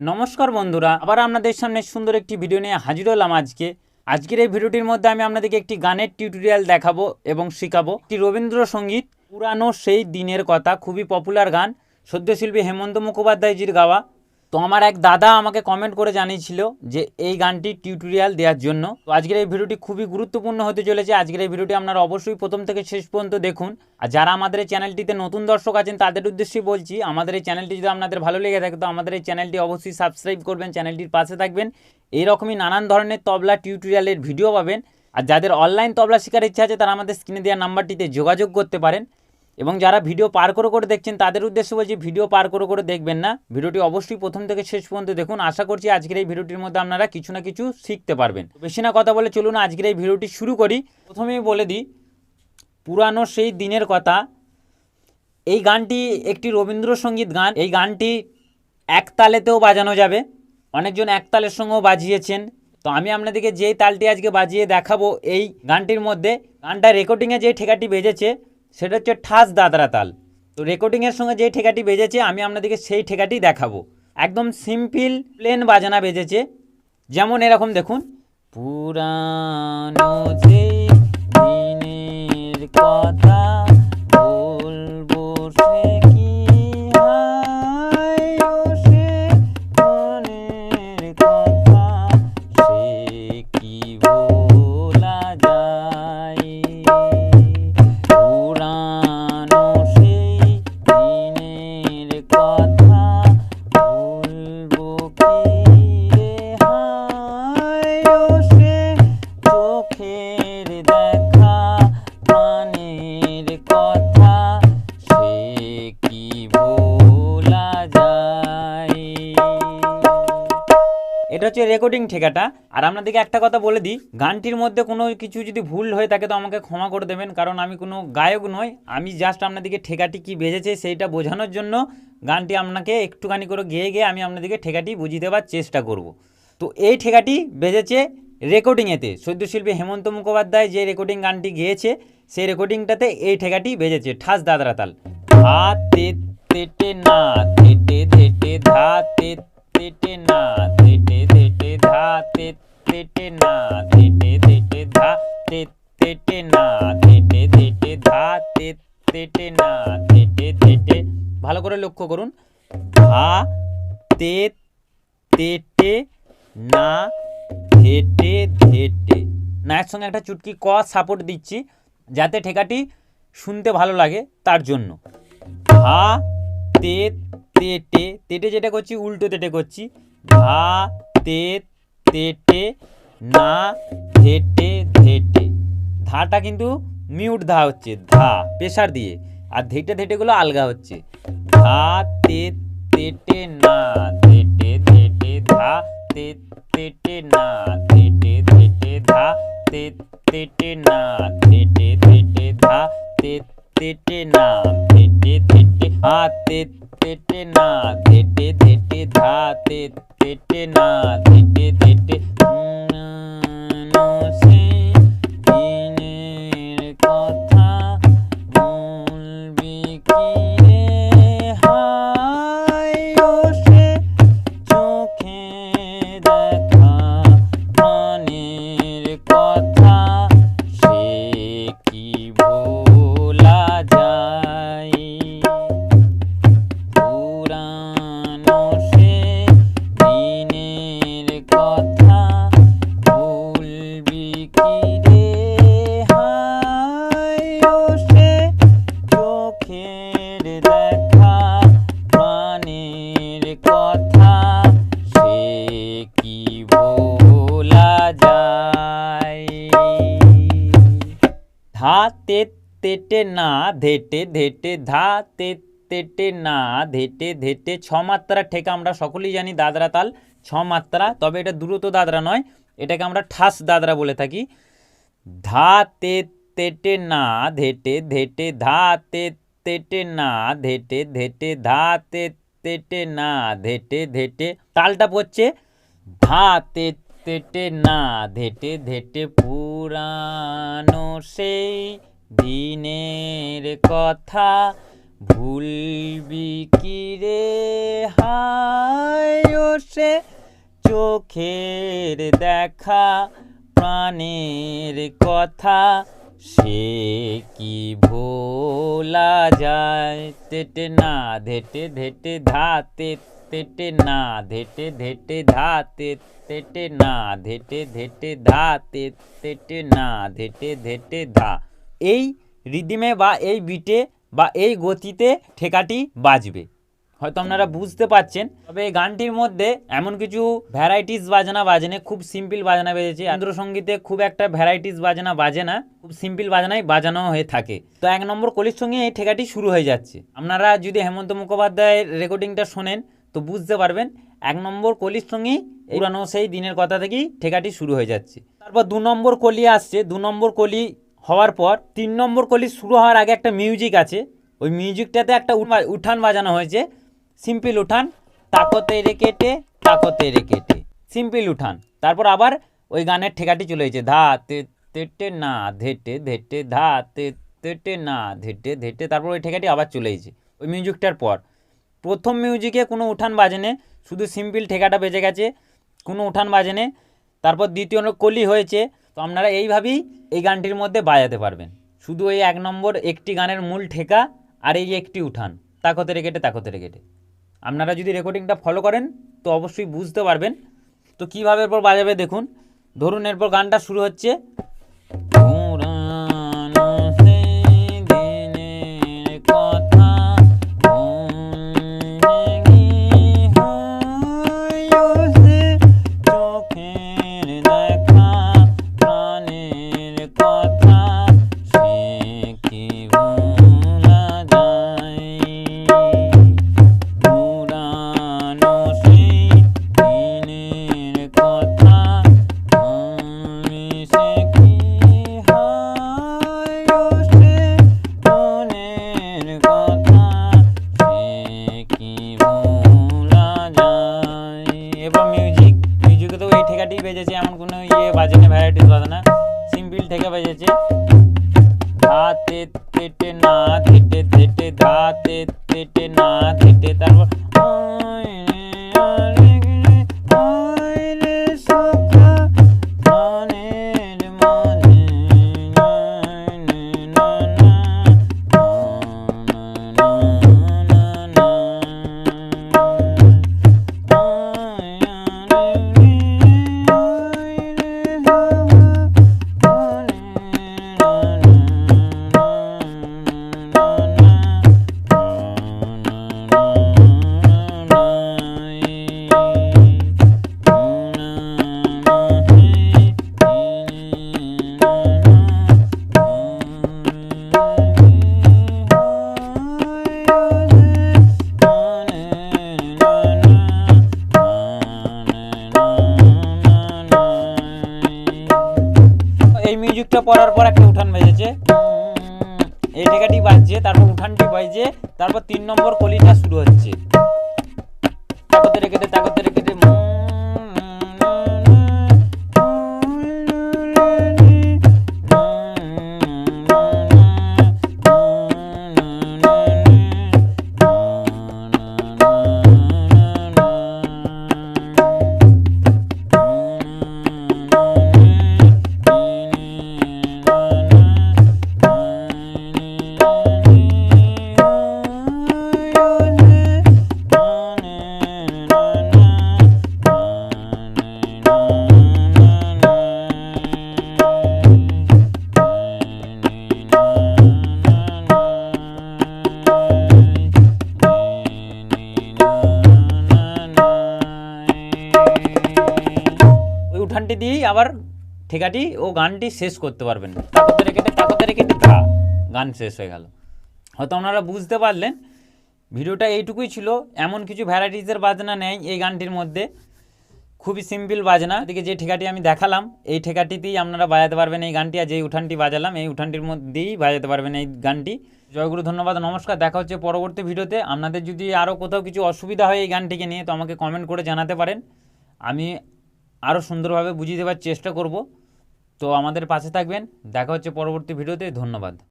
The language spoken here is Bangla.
নমস্কার বন্ধুরা, আবার আপনাদের সামনে সুন্দর একটি ভিডিও নিয়ে হাজির হলাম আজকে। আজকের এই ভিডিওটির মধ্যে আমি আপনাদেরকে একটি গানের টিউটোরিয়াল দেখাবো এবং শেখাবো। একটি রবীন্দ্রসঙ্গীত, পুরানো সেই দিনের কথা, খুবই পপুলার গান। সদ্যশিল্পী হেমন্ত মুখোপাধ্যায়জির গাওয়া। তো আমার এক দাদা আমাকে কমেন্ট করে জানিয়েছিল যে এই গানটি টিউটোরিয়াল দেওয়ার জন্য। তো আজকের এই ভিডিওটি খুবই গুরুত্বপূর্ণ হতে চলেছে। আজকের এই ভিডিওটি আপনারা অবশ্যই প্রথম থেকে শেষ পর্যন্ত দেখুন। আর যারা আমাদের এই চ্যানেলটিতে নতুন দর্শক আছেন, তাদের উদ্দেশ্যেই বলছি, আমাদের এই চ্যানেলটি যদি আপনাদের ভালো লেগে থাকে, তো আমাদের এই চ্যানেলটি অবশ্যই সাবস্ক্রাইব করবেন, চ্যানেলটির পাশে থাকবেন। এইরকমই নানান ধরনের তবলা টিউটোরিয়ালের ভিডিও পাবেন। আর যাদের অনলাইন তবলা শেখার ইচ্ছা আছে, তারা আমাদের স্ক্রিনে দেওয়া নাম্বারটিতে যোগাযোগ করতে পারেন। এবং যারা ভিডিও পার করে করে দেখছেন, তাদের উদ্দেশ্যে বলছি ভিডিও পার করে করে দেখবেন না। ভিডিওটি অবশ্যই প্রথম থেকে শেষ পর্যন্ত দেখুন। আশা করছি আজকের এই ভিডিওটির মধ্যে আপনারা কিছু না কিছু শিখতে পারবেন। বেশি না কথা বলে চলুন আজকের এই ভিডিওটি শুরু করি। প্রথমেই বলে দিই, পুরানো সেই দিনের কথা। এই গানটি একটি রবীন্দ্রসঙ্গীত গান। এই গানটি এক তালেতেও বাজানো যাবে। অনেকজন এক তালের সঙ্গেও বাজিয়েছেন। তো আমি আপনাদেরকে যেই তালটি আজকে বাজিয়ে দেখাবো এই গানটির মধ্যে, গানটা রেকর্ডিংয়ে যে ঠেকাটি বেজেছে সেটা হচ্ছে ঠাস দাদরা তাল। তো রেকর্ডিংয়ের সঙ্গে যে ঠেকাটি বেজেছে, আমি আপনাদেরকে সেই ঠেকাটি দেখাবো। একদম সিম্পল প্লেন বাজানা বেজেছে। যেমন এরকম দেখুন। পুরানো দিনের কথা রেকর্ডিং ঠেকাটা। আর আপনাদেরকে একটা কথা বলে দিই, গানটির মধ্যে কোনো কিছু যদি ভুল হয়ে থাকে তো আমাকে ক্ষমা করে দেবেন, কারণ আমি কোনো গায়ক নই, আমি জাস্ট আপনাদেরকে ঠেকাটি কি বেজেছে সেইটা বোঝানোর জন্য গানটি আপনাকে একটুখানি করে গেয়ে গিয়ে আমি আপনাদেরকে ঠেকাটি বুঝিয়ে দেওয়ার চেষ্টা করব। তো এই ঠেকাটি বেজেছে রেকর্ডিংয়েতে সদ্যশিল্পী হেমন্ত মুখোপাধ্যায় যে রেকর্ডিং গানটি গেয়েছে, সেই রেকর্ডিংটাতে এই ঠেকাটি বেজেছে। ঠাস দাদরা তাল হাতে তেটে না, তেটে করে লক্ষ্য করুন। ধা তে তেটে না ধেটে ধেটে নায়ের সঙ্গে একটা চুটকি ক সাপোর্ট দিচ্ছি, যাতে ঠেকাটি শুনতে ভালো লাগে তার জন্য। ধা, তে তেটে তেটে যেটা করছি, উল্টো তেটে করছি। ধা, তে তেটে না ধেটে ধেটে ধাটা কিন্তু মিউট ধা হচ্ছে, ধা প্রেশার দিয়ে। আর ধেটে, ধেটেগুলো আলগা হচ্ছে। ধা তে তেটে না ধেটে ধেটে ধা তে তেটে না ধেটে ধেটে ধা তে তেটে না ধেটে ধেটে ধা তে তেটে না ধেটে ধেটে হা তে তেটে না ধেটে ধেটে ধা তে তেটে না ধেটে ধেটে তে তেটে না ধেটে ধেটে ধা তে তেটে না ধেটে ধেটে ছ মাত্রা ঠেকা আমরা সকলেই জানি দাদরা তাল ছ মাত্রা তবে এটা দ্রুত দাদরা নয় এটাকে আমরা ঠাস দাদরা বলে থাকি ধা তে তেটে না ধেটে ধেটে ধা তে তেটে না ধেটে ধেটে ধা তে তেটে না ধেটে ধেটে তালটা পড়ছে ধা তে তেটে না ধেটে ধেটে পুরানো সেই দিনের কথা ভুলবি কি রে? হায় সে চোখের দেখা প্রাণের কথা সে কি ভোলা যায়? তেটে না, ধেটে ধেটে ধাতে, তেটে না, ধেটে ধেটে ধাতে, তেটে না, ধেটে ধেটে ধাতে, তেটে না, ধেটে ধেটে ধা এই রিদিমে বা এই বিটে বা এই গতিতে ঠেকাটি বাজবে। হয়তো আপনারা বুঝতে পাচ্ছেন তবে এই গানটির মধ্যে এমন কিছু ভ্যারাইটিস বাজনা বাজে না খুব সিম্পল বাজনা বেজেছে। রবীন্দ্রসঙ্গীতে খুব একটা ভ্যারাইটিস বাজনা বাজে না, খুব সিম্পল বাজনাই বাজানো হয়ে থাকে। তো এক নম্বর কলির সঙ্গে এই ঠেকাটি শুরু হয়ে যাচ্ছে। আপনারা যদি হেমন্ত মুখোপাধ্যায়ের রেকর্ডিংটা শোনেন, তো বুঝতে পারবেন, এক নম্বর কলির সঙ্গেই পুরানো সেই দিনের কথা থেকেই ঠেকাটি শুরু হয়ে যাচ্ছে। তারপর দু নম্বর কলি আসছে, দু নম্বর কলি হওয়ার পর তিন নম্বর কলি শুরু হওয়ার আগে একটা মিউজিক আছে। ওই মিউজিকটাতে একটা উঠান বাজানো হয়েছে। সিম্পল উঠান তাকতে রে কেটে তাকতে রে কেটে। সিম্পল উঠান। তারপর আবার ওই গানের ঠেকাটি চলে গেছে ধা, তে তেটে না ধেটে ধেটে ধা, তে তেটে না ধেটে ধেটে তারপর ওই ঠেকাটি আবার চলে গেছে ওই মিউজিকটার পর। প্রথম মিউজিকে কোনো উঠান বাজেনে শুধু সিম্পল ঠেকাটা বেজে গেছে, কোনো উঠান বাজেনে তারপর দ্বিতীয় কলি হয়েছে তো আপনারা এইভাবেই এই গানটির মধ্যে বাজাতে পারবেন। শুধু এই এক নম্বর একটি গানের মূল ঠেকা আর এই একটি উঠান তাকতে রেখেটে তাকতে রেখেটে আপনারা যদি রেকর্ডিংটা ফলো করেন, তো অবশ্যই বুঝতে পারবেন। তো কীভাবে এরপর বাজাবে দেখুন। ধরুন এরপর গানটা শুরু হচ্ছে মিউজিকটা পড়ার পর একটা উঠান বেজেছে। এই ঠেকাটি বাজছে, তারপর উঠানটি বাজছে, তারপর তিন নম্বর কলিটা শুরু হচ্ছে। তাকতে রেখে দে তাকতে ওই উঠানটি দিয়েই আবার ঠেকাটি ও গানটি শেষ করতে পারবেন। তাকতে রেখে তাকতে রেখে ধা গান শেষ হয়ে গেল। হয়তো আপনারা বুঝতে পারলেন, ভিডিওটা এইটুকুই ছিল। এমন কিছু ভ্যারাইটিসের বাজনা নেই এই গানটির মধ্যে। খুবই সিম্পল বাজনা। এদিকে যে ঠেকাটি আমি দেখালাম, এই ঠেকাটিতেই আপনারা বাজাতে পারবেন এই গানটি। আর যে উঠানটি বাজালাম, এই উঠানটির মধ্যেই বাজাতে পারবেন এই গানটি। জয়গুরু, ধন্যবাদ। নমস্কার। দেখা হচ্ছে পরবর্তী ভিডিওতে। আপনাদের যদি আরও কোথাও কিছু অসুবিধা হয় এই গানটিকে নিয়ে, তো আমাকে কমেন্ট করে জানাতে পারেন। আমি আরও সুন্দরভাবে বুঝিয়ে দেওয়ার চেষ্টা করব। তো আমাদের পাশে থাকবেন। দেখা হচ্ছে পরবর্তী ভিডিওতে। ধন্যবাদ।